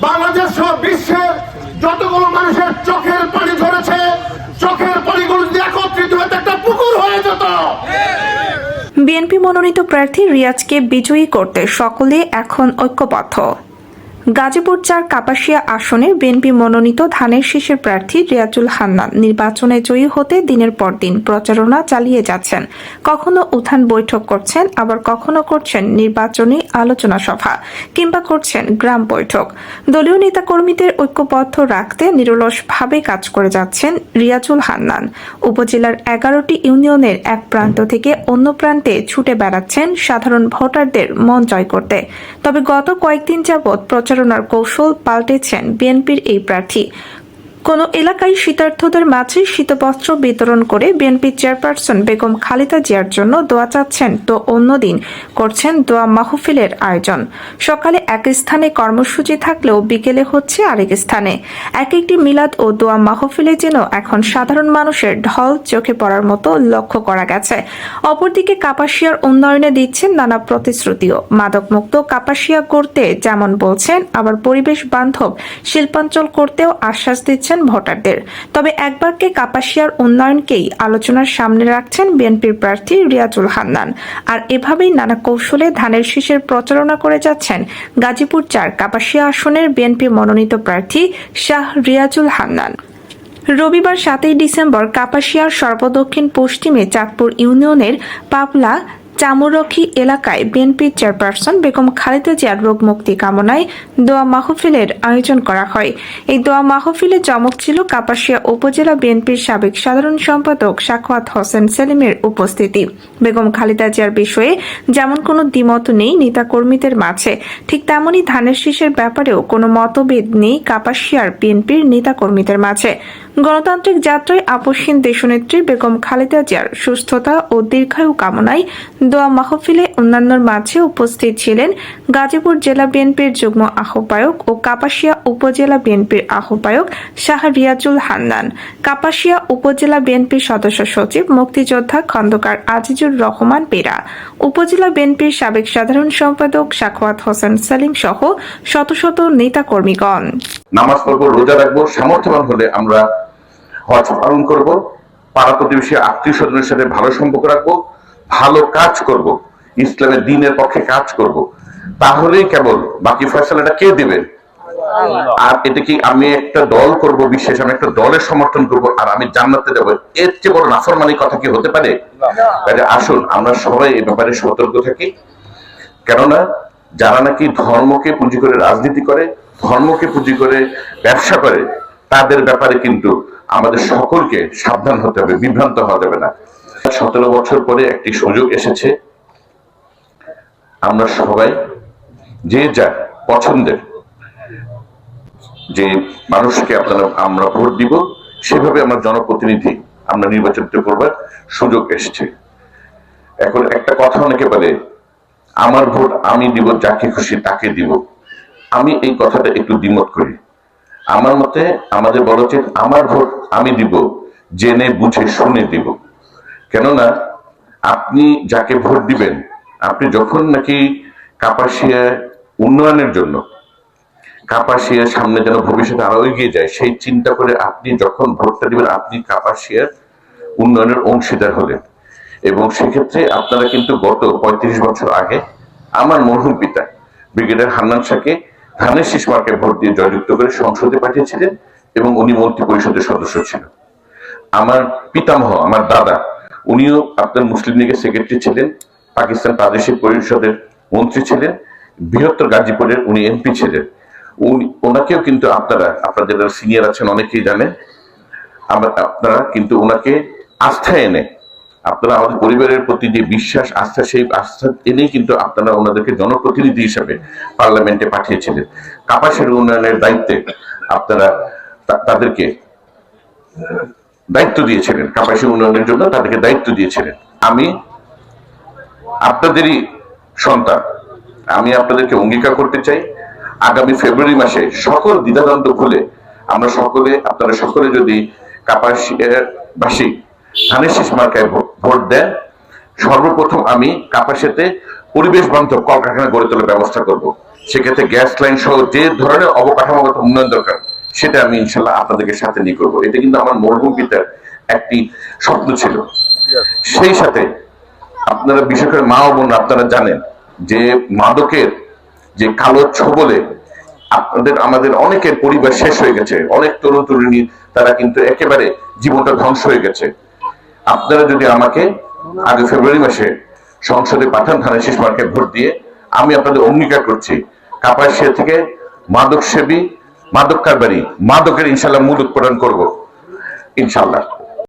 বাংলাদেশ সহ বিশ্বের যতগুলো মানুষের চোখের পানি ধরেছে, চোখের পানিগুলো একত্রিত হতে একটা পুকুর হয়ে যেত। বিএনপি মনোনীত প্রার্থী রিয়াজকে বিজয়ী করতে সকলে এখন ঐক্যবদ্ধ। গাজীপুর চার কাপাসিয়া আসনের বিএনপি মনোনীত ধানের শীষের প্রার্থী রিয়াজুল হান্নান নির্বাচনে জয়ী হতে দিনের পর দিন প্রচারণা চালিয়ে যাচ্ছেন। কখনো উত্থান বৈঠক করছেন, আবার কখনো করছেন নির্বাচনী আলোচনা সভা কিংবা করছেন গ্রাম বৈঠক। দলীয় নেতাকর্মীদের ঐক্যবদ্ধ রাখতে নিরলসভাবে কাজ করে যাচ্ছেন রিয়াজুল হান্নান। উপজেলার এগারোটি ইউনিয়নের এক প্রান্ত থেকে অন্য প্রান্তে ছুটে বেড়াচ্ছেন সাধারণ ভোটারদের মন জয় করতে। তবে গত কয়েকদিন যাবৎ প্রচারণার কৌশল পাল্টেছেন বিএনপির এই প্রার্থী। কোন এলাকায় শীতার্থদের মাঝে শীতবস্ত্র বিতরণ করে বিএনপি চেয়ারপারসন বেগম খালেদা জিয়ার জন্য দোয়া চাচ্ছেন তো অন্যদিন করছেন দোয়া মাহফিলের আয়োজন। সকালে এক স্থানে কর্মসূচি থাকলেও বিকেলে হচ্ছে আরেক স্থানে। এক একটি মিলাদ ও দোয়া মাহফিলে যেন এখন সাধারণ মানুষের ঢল চোখে পড়ার মতো লক্ষ্য করা গেছে। অপরদিকে কাপাসিয়ার উন্নয়নে দিচ্ছেন নানা প্রতিশ্রুতিও। মাদকমুক্ত কাপাসিয়া করতে যেমন বলছেন, আবার পরিবেশ বান্ধব শিল্পাঞ্চল করতেও আশ্বাস দিচ্ছেন ভোটারদের। তবে একবারকে কাপাসিয়ার উন্নয়নকেই আলোচনার সামনে রাখছেন বিএনপির প্রার্থী রিয়াজুল হান্নান। আর এভাবেই নানা কৌশলে ধানের শীষের প্রচারণা করে যাচ্ছেন গাজীপুর চার, কাপাসিয়া আসনের বিএনপি মনোনীত প্রার্থী শাহ রিয়াজুল হান্নান। রবিবার সাতই ডিসেম্বর কাপাসিয়ার সর্বদক্ষিণ পশ্চিমে চাঁদপুর ইউনিয়নের পাবলা চামুরখি এলাকায় বিএনপি চেয়ারপারসন বেগম খালেদা জিয়ার রোগ মুক্তি কামনায় দোয়া মাহফিলের আয়োজন করা হয়। এই দোয়া মাহফিলে চমক ছিল কাপাসিয়া উপজেলা বিএনপির সাবেক সাধারণ সম্পাদক সাখওয়াত হোসেন সেলিমের উপস্থিতি। বেগম খালেদা জিয়ার বিষয়ে যেমন কোনো দ্বিমত নেই নেতাকর্মীদের মাঝে, ঠিক তেমনই ধানের শীষের ব্যাপারেও কোনো মতভেদ নেই কাপাসিয়ার বিএনপির নেতাকর্মীদের মাঝে। গণতান্ত্রিক যাত্রায় আপসহীন দেশনেত্রী বেগম খালেদা জিয়ার সুস্থতা ও দীর্ঘায়ু কামনায় দোয়া মাহফিলে অন্যান্যর মাঝে উপস্থিত ছিলেন গাজীপুর জেলা বিএনপির যুগ্ম আহ্বায়ক ও কাপাসিয়া উপজেলা বিএনপির আহ্বায়ক শাহ রিয়াজুল হান্নান, কাপাসিয়া উপজেলা বিএনপির সদস্য সচিব মুক্তিযোদ্ধা খন্দকার আজিজুর রহমান পেরা, উপজেলা বিএনপির সাবেক সাধারণ সম্পাদক সাখওয়াত হোসেন সেলিম সহ শত শত নেতাকর্মীগণ। নামাজ পড়ব, রোজা রাখব, সামর্থ্যবান হলে আমরা হজ পালন করব পাড়া প্রতিবেশী আত্মীয় স্বজনের সাথে ভালো সম্পর্ক রাখব ভালো কাজ করব ইসলামের দিনের পক্ষে কাজ করব। তাহলেই কেবল বাকি ফয়সালাটা কে দিবেন আর এটা কি আমি একটা দল করব বিশেষ আমি একটা দলের সমর্থন করব আর আমি জান্নাতে যাব? এর চেয়ে বড় নাফরমানি কথা কি হতে পারে? কাজে আসুন আমরা সবাই এই ব্যাপারে সতর্ক থাকি। কেননা যারা নাকি ধর্মকে পুঁজি করে রাজনীতি করে ধর্মকে পুঁজি করে ব্যবসা করে তাদের ব্যাপারে কিন্তু আমাদের সকলকে সাবধান হতে হবে, বিভ্রান্ত হওয়া যাবে না। সতেরো বছর পরে একটি সুযোগ এসেছে। আমরা সবাই যে যা পছন্দের, যে মানুষকে আপনারা, আমরা ভোট দিব, সেভাবে আমরা জনপ্রতিনিধি আমরা নির্বাচিত করবার সুযোগ এসেছে। এখন একটা কথা অনেকে বলে, আমার ভোট আমি দিব, যাকে খুশি তাকে দিব। আমি এই কথাটা একটু দ্বিমত করি। আমার মতে আমাদের বলা উচিত আমার ভোট আমি দিব, জেনে বুঝে শুনে দিব। কেননা আপনি যাকে ভোট দিবেন, আপনি যখন নাকি কাপাসিয়া উন্নয়নের জন্য, কাপাসিয়ার সামনে যেন ভবিষ্যতে আরও এগিয়ে যায়, সেই চিন্তা করে আপনি যখন ভোটটা দিবেন, আপনি কাপাসিয়ার উন্নয়নের অংশীদার হলেন। এবং সেক্ষেত্রে আপনারা কিন্তু গত পঁয়ত্রিশ বছর আগে আমার মরহুম পিতা, ব্রিগেডিয়ার হান্নান শাহকে ধানের শীষ মার্কে ভোট দিয়ে জয়যুক্ত করে সংসদে পাঠিয়েছিলেন এবং উনি মন্ত্রী পরিষদের সদস্য ছিলেন। আমার পিতামহ, আমার দাদা, উনিও আপনার মুসলিম লীগের সেক্রেটারি ছিলেন, পাকিস্তান প্রাদেশিক পরিষদের মন্ত্রী ছিলেন, বৃহত্তর গাজীপুরের উনি এমপি ছিলেন। উনি, ওনাকেও কিন্তু আপনারা, আপনাদের যারা সিনিয়র আছেন অনেকেই জানেন আপনারা কিন্তু ওনাকে আস্থা এনে আপনারা আমাদের পরিবারের প্রতি যে বিশ্বাস, আস্থা, সেই আস্থা এনেই কিন্তু আপনারা ওনাদেরকে জনপ্রতিনিধি হিসাবে পার্লামেন্টে পাঠিয়েছিলেন। কাপাসের উন্নয়নের দায়িত্বে আপনারা তাদেরকে দায়িত্ব দিয়েছিলেন। কাপাসী উন্নয়নের জন্য তাদেরকে দায়িত্ব দিয়েছিলেন। আমি আপনাদেরই সন্তান। আমি আপনাদেরকে অঙ্গীকার করতে চাই। আগামী ফেব্রুয়ারি মাসে সকল দ্বিধাদ্বন্দ্ব ভুলে আমরা সকলে, আপনারা সকলে যদি কাপাসিয়াবাসী ধানের শীষ মার্কায় ভোট দেন। সর্বপ্রথম আমি কাপাসিয়াতে পরিবেশ বান্ধব কলকারখানা গড়ে তোলার ব্যবস্থা করব। সেক্ষেত্রে গ্যাস লাইন সহ যে ধরনের অবকাঠামোগত উন্নয়ন দরকার সেটা আমি ইনশাল্লাহ আপনাদেরকে সাথে নিয়ে করব। এটা কিন্তু আমার মরহুম পিতার একটি স্বপ্ন ছিল। সেই সাথে আপনারা বিশেষ করে মা ও বোন আপনারা জানেন যে মাদকের যে কালো ছবলে আপনাদের আমাদের অনেকের পরিবার শেষ হয়ে গেছে। অনেক তরুণ তরুণী তারা কিন্তু একেবারে জীবনটা ধ্বংস হয়ে গেছে। আপনারা যদি আমাকে আগে ফেব্রুয়ারি মাসে সংসদে পাঠান ধানের শেষ মার্কে ভোট দিয়ে, আমি আপনাদের অঙ্গীকার করছি। কাপাসিয়া থেকে মাদক সেবী মাদক কারবারি, মাদকের ইনশাল্লাহ মূল উৎপাদন করব। ইনশাল্লাহ